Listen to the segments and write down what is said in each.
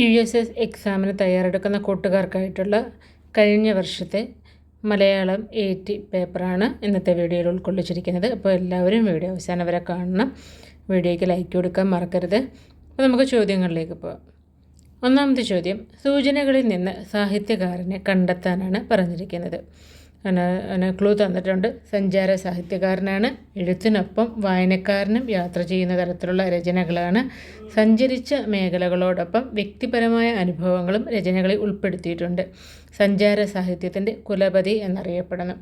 U S S എക്സാമിന് തയ്യാറെടുക്കുന്ന കൂട്ടുകാർക്കായിട്ടുള്ള കഴിഞ്ഞ വർഷത്തെ മലയാളം എയ്റ്റ് പേപ്പറാണ് ഇന്നത്തെ വീഡിയോയിൽ ഉൾക്കൊള്ളിച്ചിരിക്കുന്നത്. അപ്പോൾ എല്ലാവരും വീഡിയോ അവസാനം വരെ കാണണം. വീഡിയോയ്ക്ക് ലൈക്ക് കൊടുക്കാൻ മറക്കരുത്. അപ്പോൾ നമുക്ക് ചോദ്യങ്ങളിലേക്ക് പോകാം ഒന്നാമത്തെ ചോദ്യം സൂചനകളിൽ നിന്ന് സാഹിത്യകാരനെ കണ്ടെത്താനാണ് പറഞ്ഞിരിക്കുന്നത്. ക്ലൂ തന്നിട്ടുണ്ട്. സഞ്ചാര സാഹിത്യകാരനാണ്. എഴുത്തിനൊപ്പം വായനക്കാരനും യാത്ര ചെയ്യുന്ന തരത്തിലുള്ള രചനകളാണ്. സഞ്ചരിച്ച മേഖലകളോടൊപ്പം വ്യക്തിപരമായ അനുഭവങ്ങളും രചനകളിൽ ഉൾപ്പെടുത്തിയിട്ടുണ്ട്. സഞ്ചാര സാഹിത്യത്തിന്റെ കുലപതി എന്നറിയപ്പെടുന്നു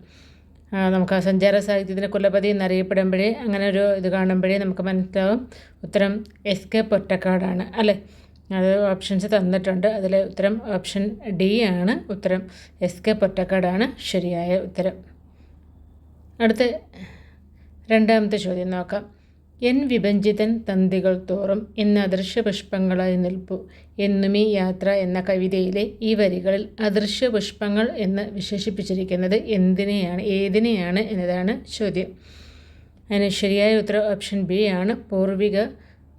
നമുക്ക് ആ സഞ്ചാര സാഹിത്യത്തിന്റെ കുലപതി എന്നറിയപ്പെടുമ്പോഴേ അങ്ങനെ ഒരു ഇത് കാണുമ്പോഴേ നമുക്ക് മനസ്സിലാവും. ഉത്തരം എസ് കെ പൊറ്റക്കാടാണ്. അല്ലേ? അത് ഓപ്ഷൻസ് തന്നിട്ടുണ്ട്. അതിൽ ഉത്തരം ഓപ്ഷൻ ഡി ആണ്. ഉത്തരം എസ് കെ പൊറ്റക്കാടാണ്. ശരിയായ ഉത്തരം. അടുത്ത രണ്ടാമത്തെ ചോദ്യം നോക്കാം. എൻ വിഭജിതൻ തന്തികൾ തോറും എന്ന അദൃശ്യ പുഷ്പങ്ങളായി നിൽപ്പു എന്നുമീ യാത്ര എന്ന കവിതയിലെ ഈ വരികളിൽ അദൃശ്യ പുഷ്പങ്ങൾ എന്ന് വിശേഷിപ്പിച്ചിരിക്കുന്നത് എന്തിനെയാണ് ഏതിനെയാണ് എന്നതാണ് ചോദ്യം. അതിന് ശരിയായ ഉത്തരം ഓപ്ഷൻ ബി ആണ്. പൂർവിക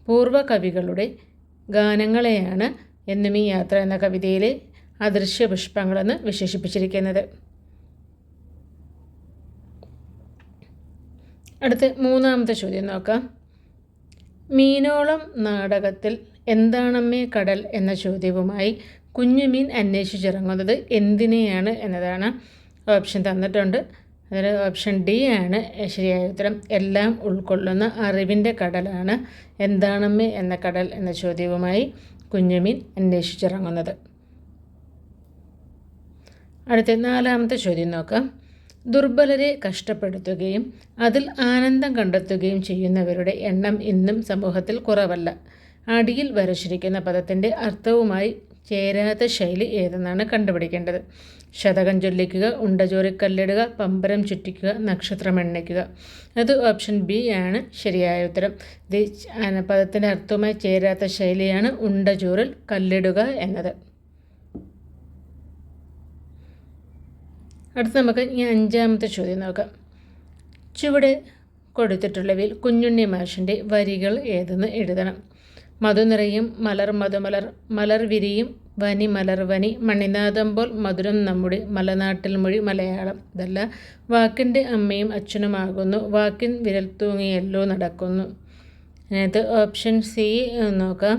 പൂർവ കവികളുടെ ഗാനങ്ങളെയാണ് എന്നും ഈ യാത്ര എന്ന കവിതയിൽ അദൃശ്യ പുഷ്പങ്ങളെന്ന് വിശേഷിപ്പിച്ചിരിക്കുന്നത്. അടുത്ത മൂന്നാമത്തെ ചോദ്യം നോക്കാം. മീനോളം നാടകത്തിൽ എന്താണമ്മേ കടൽ എന്ന ചോദ്യവുമായി കുഞ്ഞുമീൻ അന്വേഷിച്ചിറങ്ങുന്നത് എന്തിനെയാണ് എന്നതാണ് ഓപ്ഷൻ തന്നിട്ടുണ്ട്. അതിൽ ഓപ്ഷൻ ഡി ആണ്. ശരിയായ ഉത്തരം എല്ലാം ഉൾക്കൊള്ളുന്ന അറിവിന്റെ കടലാണ് എന്താണമ്മേ എന്ന കടൽ എന്ന ചോദ്യവുമായി കുഞ്ഞുമീൻ അന്വേഷിച്ചിറങ്ങുന്നത്. അടുത്ത നാലാമത്തെ ചോദ്യം നോക്കാം. ദുർബലരെ കഷ്ടപ്പെടുത്തുകയും അതിൽ ആനന്ദം കണ്ടെത്തുകയും ചെയ്യുന്നവരുടെ എണ്ണം ഇന്നും സമൂഹത്തിൽ കുറവല്ല. അടിയിൽ വരച്ചിരിക്കുന്ന പദത്തിന്റെ അർത്ഥവുമായി ചേരാത്ത ശൈലി ഏതെന്നാണ് കണ്ടുപിടിക്കേണ്ടത്? ശതകം ചൊല്ലിക്കുക ഉണ്ടചോറിക്കല്ലിടുക പമ്പരം ചുറ്റിക്കുക നക്ഷത്രം എണ്ണയ്ക്കുക അത് ഓപ്ഷൻ ബി ആണ്. ശരിയായ ഉത്തരം. ഇത് പദത്തിന്റെ അർത്ഥവുമായി ചേരാത്ത ശൈലിയാണ് ഉണ്ടചോറിൽ കല്ലിടുക എന്നത്. അടുത്ത് നമുക്ക് ഈ അഞ്ചാമത്തെ ചോദ്യം നോക്കാം. ചുവടെ കൊടുത്തിട്ടുള്ളവയിൽ കുഞ്ഞുണ്ണി മാഷിന്റെ വരികൾ ഏതെന്ന് എഴുതണം. മധുനിറയും മലർ മധുമലർ മലർ വിരിയും വനി മലർ വനി മണിനാഥം പോൽ മധുരം നമ്മുടെ മലനാട്ടിൽ മൊഴി മലയാളം. ഇതല്ല വാക്കിന്റെ അമ്മയും അച്ഛനുമാകുന്നു വാക്കിൻ വിരൽ തൂങ്ങിയല്ലോ നടക്കുന്നു. അതിനകത്ത് ഓപ്ഷൻ സി നോക്കാം.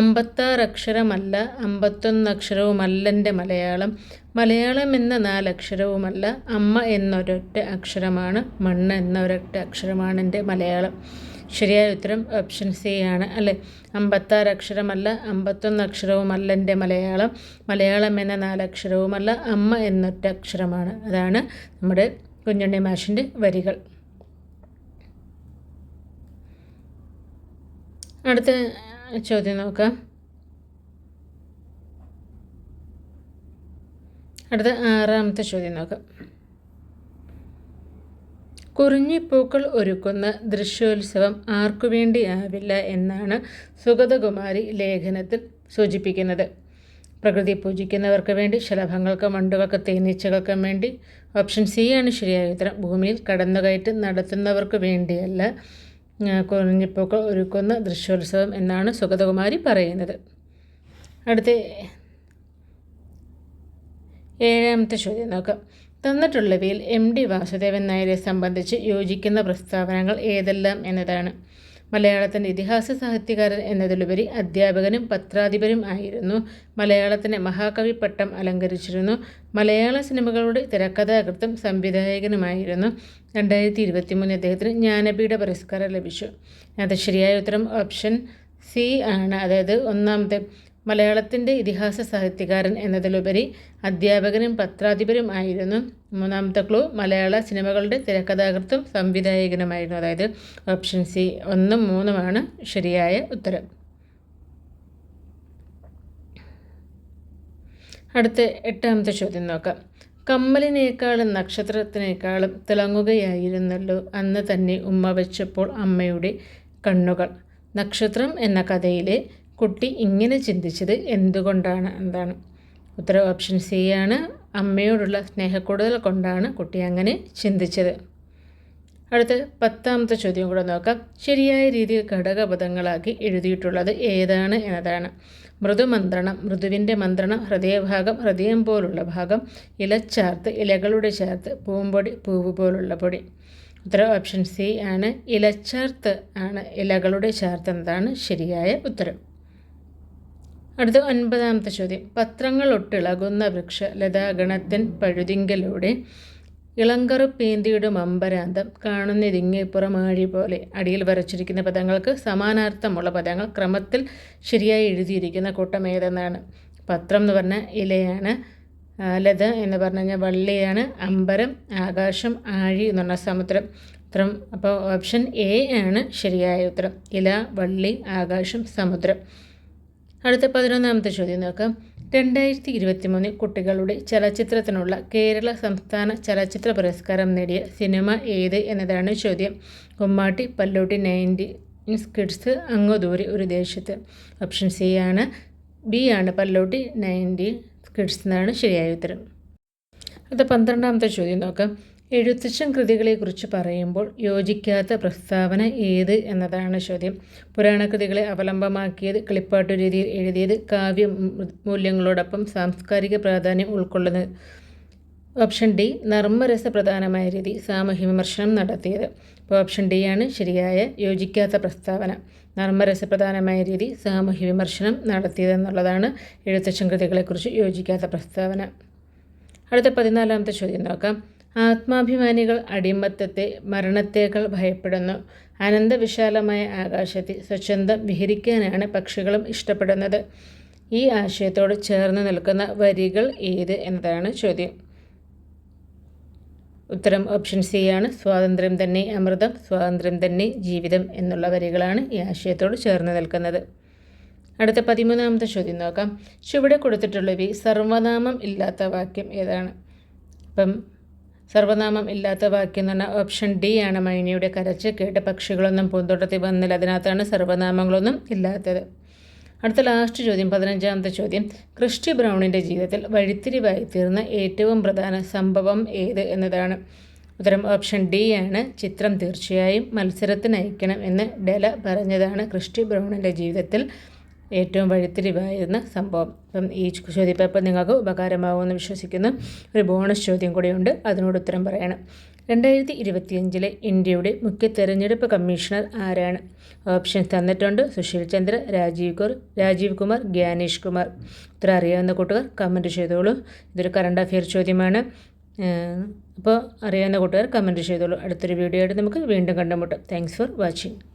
അമ്പത്താറ് അക്ഷരമല്ല അമ്പത്തൊന്ന് അക്ഷരവുമല്ലെന്റെ മലയാളം. മലയാളം എന്ന നാലക്ഷരവുമല്ല അമ്മ എന്നൊരൊറ്റ അക്ഷരമാണ് മണ്ണ് എന്നൊരൊറ്റ അക്ഷരമാണ് എന്റെ മലയാളം. ശരിയായ ഉത്തരം ഓപ്ഷൻ സി ആണ്. അല്ലേ? അമ്പത്താറ് അക്ഷരമല്ല അമ്പത്തൊന്ന് അക്ഷരവുമല്ല എന്റെ മലയാളം. മലയാളം എന്ന നാലക്ഷരവുമല്ല അമ്മ എന്നൊറ്റ അക്ഷരമാണ്. അതാണ് നമ്മുടെ കുഞ്ഞുണ്ണി മാഷിന്റെ വരികൾ. അടുത്ത ചോദ്യം നോക്കാം. അടുത്ത ആറാമത്തെ ചോദ്യം നോക്കാം. കുറിഞ്ഞിപ്പൂക്കൾ ഒരുക്കുന്ന ദൃശ്യോത്സവം ആർക്കു വേണ്ടി ആവില്ല എന്നാണ് സുഗതകുമാരി ലേഖനത്തിൽ സൂചിപ്പിക്കുന്നത്. പ്രകൃതി പൂജിക്കുന്നവർക്ക് വേണ്ടി ശലഭങ്ങൾക്ക് മണ്ടുകൾക്ക് തേനീച്ചകൾക്കും വേണ്ടി ഓപ്ഷൻ സി ആണ് ശരിയായ ഉത്തരം. ഭൂമിയിൽ കടന്നുകയറ്റം നടത്തുന്നവർക്ക് വേണ്ടിയല്ല കുറിഞ്ഞിപ്പൂക്കൾ ഒരുക്കുന്ന ദൃശ്യോത്സവം എന്നാണ് സുഗതകുമാരി പറയുന്നത്. അടുത്ത ഏഴാമത്തെ ചോദ്യം നോക്കാം. തന്നിട്ടുള്ളവയിൽ എം ഡി വാസുദേവൻ നായരെ സംബന്ധിച്ച് യോജിക്കുന്ന പ്രസ്താവനകൾ ഏതെല്ലാം എന്നതാണ്. മലയാളത്തിന്റെ ഇതിഹാസ സാഹിത്യകാരൻ എന്നതിലുപരി അധ്യാപകനും പത്രാധിപരും ആയിരുന്നു. മലയാളത്തിന്റെ മഹാകവി പട്ടം അലങ്കരിച്ചിരുന്നു. മലയാള സിനിമകളുടെ തിരക്കഥാകൃത്തും സംവിധായകനുമായിരുന്നു. രണ്ടായിരത്തി ഇരുപത്തി മൂന്ന് അദ്ദേഹത്തിന് ജ്ഞാനപീഠ പുരസ്കാരം ലഭിച്ചു. അത് ശരിയായ ഉത്തരം ഓപ്ഷൻ സി ആണ്. അതായത് ഒന്നാമത്തെ മലയാളത്തിന്റെ ഇതിഹാസ സാഹിത്യകാരൻ എന്നതിലുപരി അധ്യാപകനും പത്രാധിപരും ആയിരുന്നു മൂന്നാമത്തെ ക്ലൂ മലയാള സിനിമകളുടെ തിരക്കഥാകൃത്തും സംവിധായകനുമായിരുന്നു. അതായത് ഓപ്ഷൻ സി ഒന്നും മൂന്നുമാണ് ശരിയായ ഉത്തരം. അടുത്ത എട്ടാമത്തെ ചോദ്യം നോക്കാം. കമ്മലിനേക്കാളും നക്ഷത്രത്തിനേക്കാളും തിളങ്ങുകയായിരുന്നല്ലോ അന്ന് തന്നെ ഉമ്മ വെച്ചപ്പോൾ അമ്മയുടെ കണ്ണുകൾ. നക്ഷത്രം എന്ന കഥയിലെ കുട്ടി ഇങ്ങനെ ചിന്തിച്ചത് എന്തുകൊണ്ടാണ്? എന്താണ്? ഉത്തര ഓപ്ഷൻ സി ആണ്. അമ്മയോടുള്ള സ്നേഹക്കൂടുതൽ കൊണ്ടാണ് കുട്ടി അങ്ങനെ ചിന്തിച്ചത്. അടുത്ത പത്താമത്തെ ചോദ്യം കൂടെ നോക്കാം. ശരിയായ രീതിയിൽ ഘടകപദങ്ങളാക്കി എഴുതിയിട്ടുള്ളത് ഏതാണ് എന്നതാണ്. മൃദുമന്ത്രണം മൃദുവിന്റെ മന്ത്രണം ഹൃദയഭാഗം ഹൃദയം പോലുള്ള ഭാഗം ഇലച്ചാർത്ത് ഇലകളുടെ ചാർത്ത് പൂമ്പൊടി പൂവ് പോലുള്ള പൊടി. ഉത്തരം ഓപ്ഷൻ സി ആണ്. ഇലച്ചാർത്ത് ആണ് ഇലകളുടെ ചാർത്ത് എന്നതാണ് ശരിയായ ഉത്തരം. അടുത്ത ഒൻപതാമത്തെ ചോദ്യം. പത്രങ്ങൾ ഒട്ടിളകുന്ന വൃക്ഷ ലതാഗണത്തിൻ പഴുതിങ്കലൂടെ ഇളങ്കറുപ്പേന്തിയുടെ മമ്പരാന്തം കാണുന്ന ആഴി പോലെ. അടിയിൽ വരച്ചിരിക്കുന്ന പദങ്ങൾക്ക് സമാനാർത്ഥമുള്ള പദങ്ങൾ ക്രമത്തിൽ ശരിയായി എഴുതിയിരിക്കുന്ന കൂട്ടം ഏതെന്നാണ്? പത്രം എന്ന് പറഞ്ഞാൽ ഇലയാണ് ലത എന്ന് പറഞ്ഞു വള്ളിയാണ് അമ്പരം ആകാശം ആഴി എന്ന് പറഞ്ഞാൽ സമുദ്രം. ഉത്തരം അപ്പോൾ ഓപ്ഷൻ എ ആണ് ശരിയായ ഉത്തരം. ഇല വള്ളി ആകാശം സമുദ്രം. അടുത്ത പതിനൊന്നാമത്തെ ചോദ്യം നോക്കാം. രണ്ടായിരത്തി ഇരുപത്തി മൂന്നിൽ കുട്ടികളുടെ ചലച്ചിത്രത്തിനുള്ള കേരള സംസ്ഥാന ചലച്ചിത്ര പുരസ്കാരം നേടിയ സിനിമ ഏത് എന്നതാണ് ചോദ്യം. കുമ്മാട്ടി പല്ലൂട്ടി നയന്റി കിഡ്സ് അങ്ങോ ദൂരെ ഒരു ദേശത്ത്. ഓപ്ഷൻ സി ആണ്. ബി ആണ് പല്ലൂട്ടി നയന്റി കിഡ്സ് എന്നാണ് ശരിയായ ഉത്തരം. അടുത്ത പന്ത്രണ്ടാമത്തെ ചോദ്യം നോക്കാം. എഴുത്തച്ഛൻ കൃതികളെക്കുറിച്ച് പറയുമ്പോൾ യോജിക്കാത്ത പ്രസ്താവന ഏത് എന്നതാണ് ചോദ്യം. പുരാണകൃതികളെ അവലംബമാക്കിയത് കളിപ്പാട്ടു രീതിയിൽ എഴുതിയത് കാവ്യ മൂല്യങ്ങളോടൊപ്പം സാംസ്കാരിക പ്രാധാന്യം ഉൾക്കൊള്ളുന്നത് ഓപ്ഷൻ ഡി നർമ്മരസ പ്രധാനമായ രീതി സാമൂഹ്യ വിമർശനം നടത്തിയത്. അപ്പോൾ ഓപ്ഷൻ ഡി ആണ് ശരിയായ യോജിക്കാത്ത പ്രസ്താവന. നർമ്മരസ പ്രധാനമായ രീതി സാമൂഹ്യ വിമർശനം നടത്തിയതെന്നുള്ളതാണ് എഴുത്തച്ഛൻ കൃതികളെക്കുറിച്ച് യോജിക്കാത്ത പ്രസ്താവന. അടുത്ത പതിനാലാമത്തെ ചോദ്യം നോക്കാം. ആത്മാഭിമാനികൾ അടിമത്തത്തെ മരണത്തേക്കാൾ ഭയപ്പെടുന്നു. അനന്തവിശാലമായ ആകാശത്തിൽ സ്വച്ഛന്തം വിഹരിക്കാനാണ് പക്ഷികളും ഇഷ്ടപ്പെടുന്നത്. ഈ ആശയത്തോട് ചേർന്ന് നിൽക്കുന്ന വരികൾ ഏത് എന്നതാണ് ചോദ്യം. ഉത്തരം ഓപ്ഷൻ സി ആണ്. സ്വാതന്ത്ര്യം തന്നെ അമൃതം സ്വാതന്ത്ര്യം തന്നെ ജീവിതം എന്നുള്ള വരികളാണ് ഈ ആശയത്തോട് ചേർന്ന് നിൽക്കുന്നത്. അടുത്ത പതിമൂന്നാമത്തെ ചോദ്യം നോക്കാം. ചുവടെ കൊടുത്തിട്ടുള്ളവ സർവനാമം ഇല്ലാത്ത വാക്യം ഏതാണ്? അപ്പം സർവനാമം ഇല്ലാത്ത വാക്യം എന്ന് പറഞ്ഞാൽ ഓപ്ഷൻ ഡി ആണ് മൈനയുടെ കരച്ച് കേട്ട പക്ഷികളൊന്നും പൂന്തോട്ടത്തിൽ വന്നില്ല. അതിനകത്താണ് സർവനാമങ്ങളൊന്നും ഇല്ലാത്തത്. അടുത്ത ലാസ്റ്റ് ചോദ്യം പതിനഞ്ചാമത്തെ ചോദ്യം. ക്രിസ്റ്റി ബ്രൗണിന്റെ ജീവിതത്തിൽ വഴിത്തിരിവായി തീർന്ന ഏറ്റവും പ്രധാന സംഭവം ഏത് എന്നതാണ്? ഉത്തരം ഓപ്ഷൻ ഡി ആണ്. ചിത്രം തീർച്ചയായും മത്സരത്തിന് അയക്കണം എന്ന് ഡെല പറഞ്ഞതാണ് ക്രിസ്റ്റി ബ്രൗണിന്റെ ജീവിതത്തിൽ ഏറ്റവും വഴിത്തിരിവായിരുന്ന സംഭവം. അപ്പം ഈ ചോദ്യപേപ്പർ നിങ്ങൾക്ക് ഉപകാരമാകുമെന്ന് വിശ്വസിക്കുന്നു ഒരു ബോണസ് ചോദ്യം കൂടിയുണ്ട്. അതിനോട് ഉത്തരം പറയണം. രണ്ടായിരത്തി ഇരുപത്തിയഞ്ചിലെ ഇന്ത്യയുടെ മുഖ്യ തെരഞ്ഞെടുപ്പ് കമ്മീഷണർ ആരാണ്? ഓപ്ഷൻസ് തന്നിട്ടുണ്ട് സുശീൽ ചന്ദ്ര രാജീവ് കുർ രാജീവ് കുമാർ ഗ്യാനേഷ് കുമാർ. ഉത്തരം അറിയാവുന്ന കൂട്ടുകാർ കമന്റ് ചെയ്തോളൂ. ഇതൊരു കറണ്ട് അഫെയർ ചോദ്യമാണ്. അപ്പോൾ അറിയാവുന്ന കൂട്ടുകാർ കമന്റ് ചെയ്തോളൂ. അടുത്തൊരു വീഡിയോ ആയിട്ട് നമുക്ക് വീണ്ടും കണ്ടുമുട്ടാം. Thanks for watching